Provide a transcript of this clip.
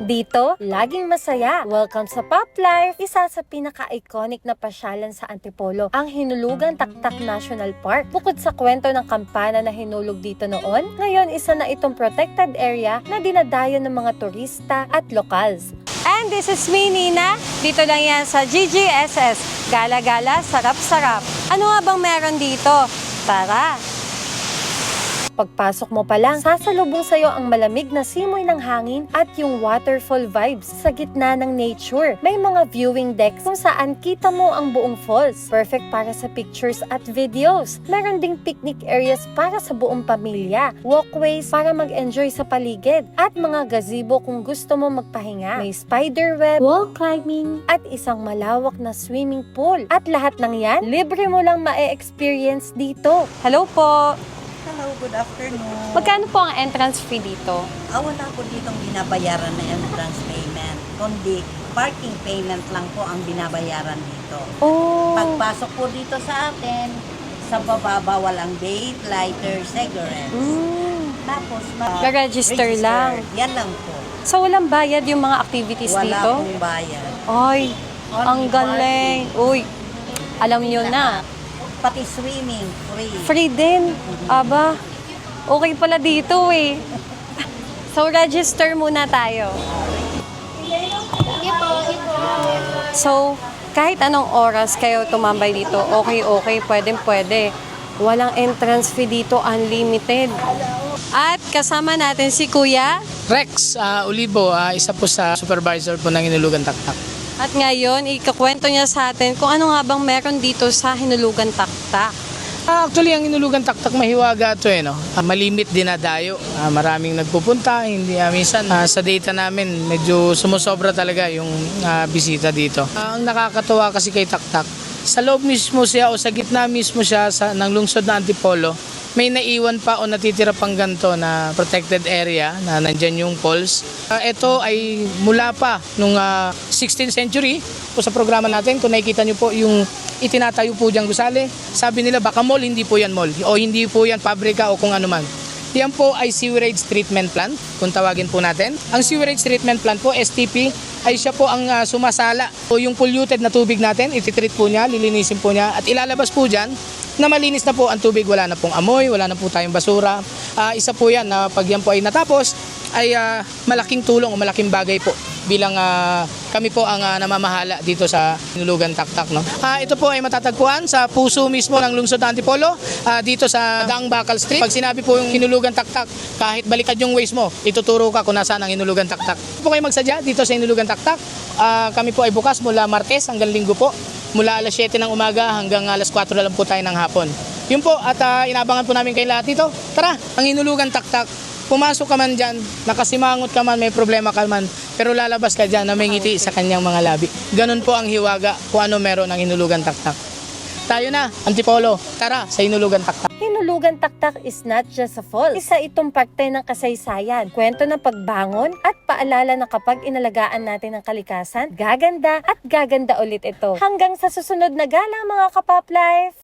Dito, laging masaya. Welcome sa Pop Life! Isa sa pinaka-iconic na pasyalan sa Antipolo, ang Hinulugan Taktak National Park. Bukod sa kwento ng kampana na hinulog dito noon, ngayon isa na itong protected area na dinadayo ng mga turista at locals. And this is me, Nina. Dito lang yan sa GGSS. Gala-gala, sarap-sarap. Ano nga bang meron dito? Tara! Pagpasok mo pa lang, sasalubong sa'yo ang malamig na simoy ng hangin at yung waterfall vibes sa gitna ng nature. May mga viewing decks kung saan kita mo ang buong falls. Perfect para sa pictures at videos. Meron ding picnic areas para sa buong pamilya. Walkways para mag-enjoy sa paligid. At mga gazebo kung gusto mo magpahinga. May spider web, wall climbing, at isang malawak na swimming pool. At lahat ng yan, libre mo lang ma-experience dito. Hello po! Hello, good afternoon. Magkano po ang entrance fee dito? Ah, wala po ditong binabayaran na entrance payment. Kundi parking payment lang po ang binabayaran dito. Oh. Pagpasok po dito sa atin, sa baba bawal ang vape, lighter, cigarette. Mm. Tapos, ma- Ga-register lang. Yan lang po. So walang bayad yung mga activities Wala dito? pong bayad. Ay, Only ang galing. Uy, alam nyo na. Pati swimming, free. Free din. Aba, okay pala dito eh. So register muna tayo. So, kahit anong oras kayo tumambay dito, okay, okay, pwede, pwede. Walang entrance fee dito, unlimited. At kasama natin si Kuya. Rex ah, Olivo, ah, isa po sa supervisor po ng Inulugan Taktak. At ngayon, ikakwento niya sa atin kung ano nga bang meron dito sa Hinulugan Taktak. Ah, actually, ang Inulugan Taktak mahiwaga to eh, no? Ah, malimit dinadayo. Ah, maraming nagpupunta, hindi ah, minsan ah, sa data namin medyo sumusobra talaga yung ah, bisita dito. Ah, ang nakakatuwa kasi kay Taktak, sa loob mismo siya o sa gitna mismo siya sa, ng lungsod na Antipolo, may naiwan pa o natitira pang ganito na protected area na nandyan yung falls. Ah, ito ay mula pa nung ah, 16th century po sa programa natin. Kung nakikita nyo po yung itinatayo po diyang gusali, sabi nila baka mall, hindi po yan mall. O hindi po yan pabrika o kung ano man. Yan po ay sewerage treatment plant, kung tawagin po natin. Ang sewerage treatment plant po, STP, ay siya po ang ah, sumasala. O yung polluted na tubig natin, ititreat po niya, lilinisin po niya, at ilalabas po dyan na malinis na po ang tubig, wala na pong amoy, wala na po tayong basura. Ah, isa po yan na pag yan po ay natapos, ay ah, malaking tulong o malaking bagay po bilang ah, kami po ang ah, namamahala dito sa Nulugan Taktak. No? Ah, ito po ay matatagpuan sa puso mismo ng lungsod ng Antipolo, ah, dito sa Daang Bakal Street. Pag sinabi po yung Hinulugan Taktak, kahit balikad yung ways mo, ituturo ka kung nasaan ang Hinulugan Taktak. Po kayo magsadya dito sa Hinulugan Taktak. Ah, kami po ay bukas mula Martes hanggang Linggo po. Mula alas 7 ng umaga hanggang alas 4 na lang po tayo ng hapon. Yun po, at ah, inabangan po namin kayo lahat dito. Tara, ang Hinulugan Taktak. Pumasok ka man dyan, nakasimangot ka man, may problema ka man, pero lalabas ka dyan na may ngiti sa kanyang mga labi. Ganun po ang hiwaga kung ano meron ng Hinulugan Taktak. Tayo na, Antipolo, tara sa Hinulugan Taktak. Hinulugan Taktak is not just a falls. Isa itong parte ng kasaysayan, kwento ng pagbangon at paalala na kapag inalagaan natin ang kalikasan, gaganda at gaganda ulit ito. Hanggang sa susunod na gala mga kapop life!